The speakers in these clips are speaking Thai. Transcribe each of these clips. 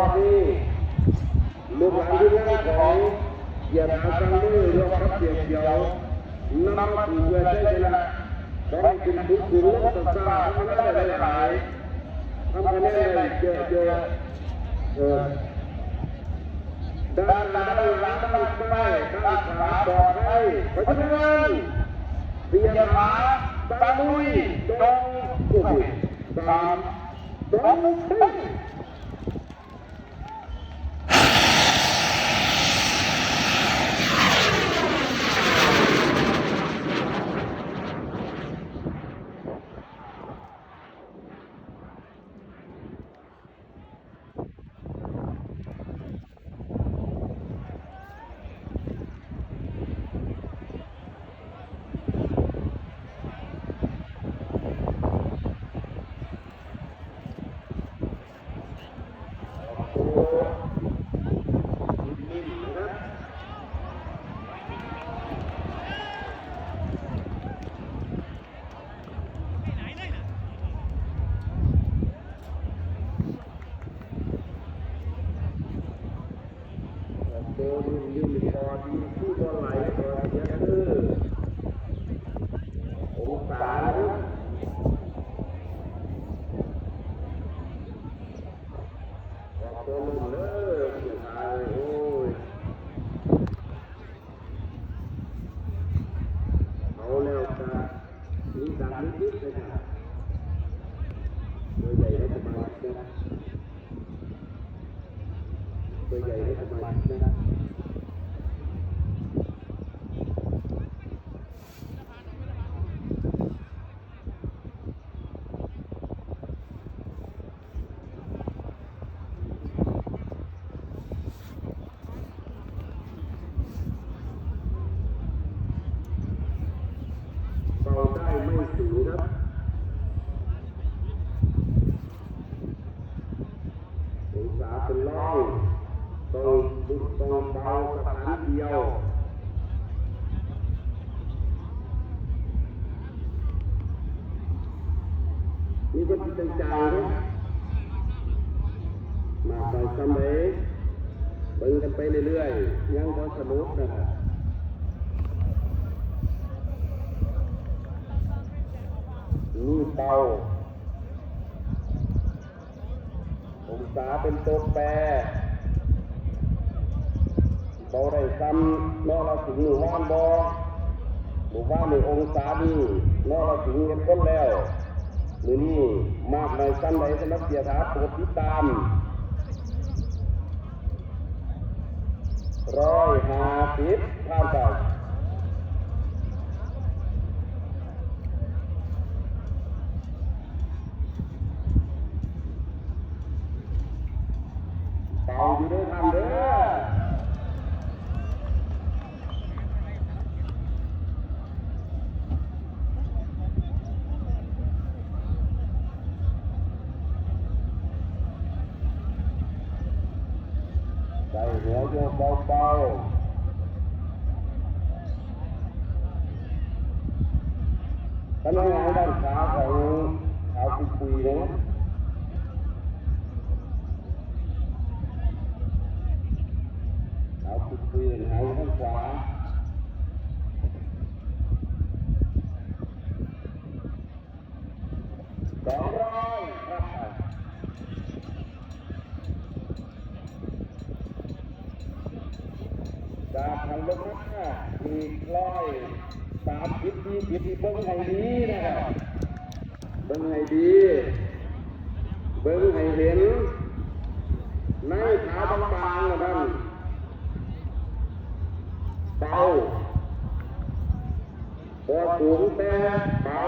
อนี้ลูกหลานที่งานของเหยียบหาตังค์ด้ยรองรับเสียงเดียวนำมาถูกเวรได้เละต้องให้คุณทุกคุณลดต่างๆทำได้หลายๆทำคะแนนได้เยอะๆเออด้านหน้าด้านหลังด้านซ้าด้านขาปลอดภัยเพราะฉะนั้นเตรียมหาตาลุยตรงกุบสามสองหนึ่งโดนยืนคอดีผู้บอลไห ลคอเสียคือองศาออกตัวลุ่มเลยสุดท้ายโอ้ยเอา แล้วจะมีดังนิดๆเลยนะโดยใหญ่ให้สบายนะตัวใหญ่ให้สบายนะเบาได้ไม่สูงครับองศา เป็นร้อยต้องบุกต้องเบาสถานเดียวนี่ก็มันเป็นจางนะมาไปสมัยเบิ่งกันไปเรื่อยๆยังพอสนุกนะครับนี่เบา องศาเป็นตัวแปรบาได้ซ้ำนอกเราถึงหมู่บ้านบอหมู่บ้านในองศาดีนอกเราถึงกันพ้นแล้วมือนี้มากในซ้ำใดสนักเสียถาโปรดติดตามร้อยห้าสิบข้ามไป เป่าอยู่ด้วยทำเด้อใส่หัวโยกเบาๆกำลังงานด้านขาของขาวคุยๆนะ เอาคุยคุยหายข้างขวาสองร้อยครับจากทางลงมาอีกร้อยสามสิบยี่สิบเบิ้งให้ดีนะครับเบิ้งให้ดี เบิ้งให้เห็นขาบางๆนะท่าน เบาพอ สูงแต่เบา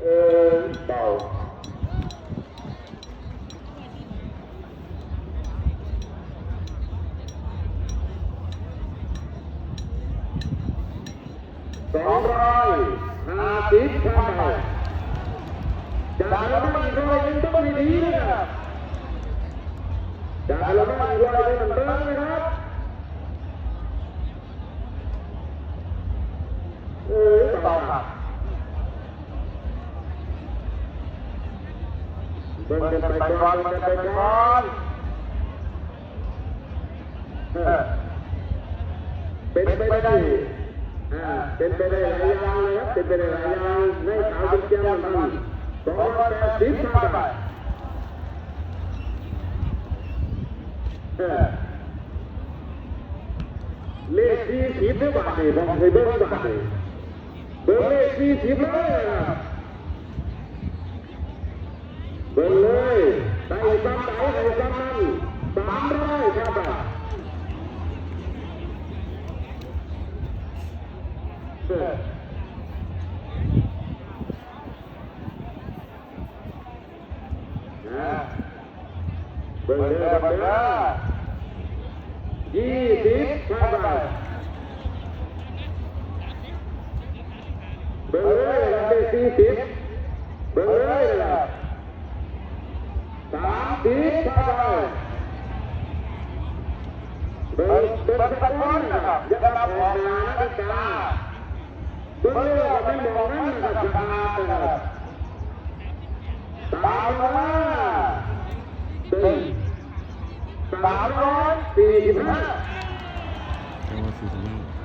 เออเบาสองร้อยห้าสิบข้าจากเราไม่อีกร้อยหนึงต้องดีๆนะครับ ดาลงมาลอยเป็นเบิ้งนะครับเออเบาครับเบิ้งกันไปก่อนเบิ้งกันไปก่อนเป็นไปได้เป็นไปได้หลายอย่างเลยครับเป็นไปได้หลายอย่างในขาวเป็นแก้วมันสองร้อยแปดสิบห้าบาท เลขสี่สิบหรือบาทนี่ผมเคยเบิ่งบาทนี่เบิ่งเลขสี่สิบเลยครับเบิ่งเลยได้ซ้ำได้ได้ซ้ำนั่นสามร้อยครับเออนะเบิ่งเลยเบิ่งเลยยี่สิบครับเบิ่งเลยครับได้สี่สิบเบิ่งเลยครับสามสิบเท่าไหร่เบิ้งเบิ้งตะกอนนะครับอย่ารับออกมานะจ๊ะเบิ้งเรื่องไม่มองนั่นนะครับจะมานะครับตามมา สาม